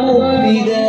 মুক্তি দেয়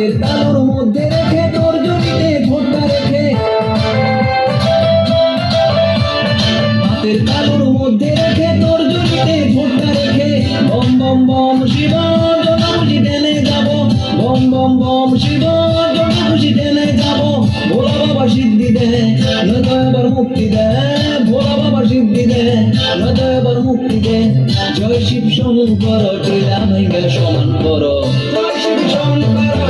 হাতের তালুর মধ্যে রেখে তোর জমিতে ভোটটা রেখে। হাতের তালুর মধ্যে রেখে তোর জমিতে রেখে। বম বম বম, শিব যত খুশি টেনে যাব। বম বম বম, শিব যত খুশি টেনে যাব। ভোলা বাবা সিদ্ধি দে এবার মুক্তি দে, ভোলা বাবা সিদ্ধি দে এবার মুক্তি দে। জয় শিব শঙ্কর টিলা ভাইঙ্গা সমান করো। শিব লীলা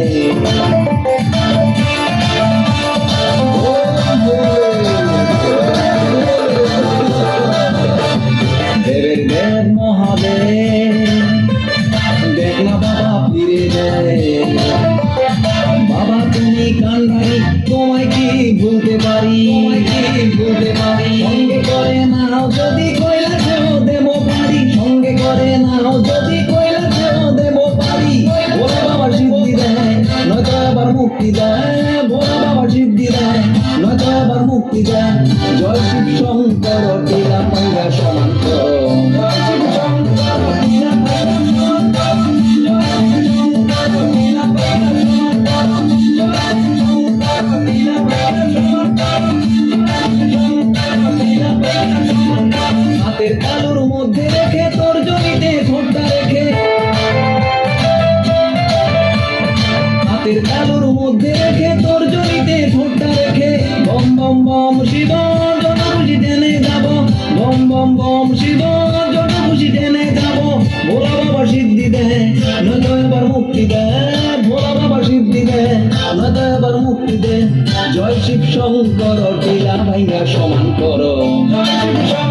Oh, মুক্তি দেয় ভোলা বাবা সিদ্ধি দেয় নয়তো আবার মুক্তি দেয় জয় শিব শঙ্কর পাইয়া বম বম শিব যত খুশি টেনে যাব। বম বম বম শিব যত খুশি টেনে যাব। ভোলা বাবা সিদ্ধি দে নয়তো এবার মুক্তি দে। ভোলা বাবা সিদ্ধি দে নয়তো এবার মুক্তি দে। জয় শিব শঙ্কর, টিলা ভাইয়া সমান কর। জয় শিব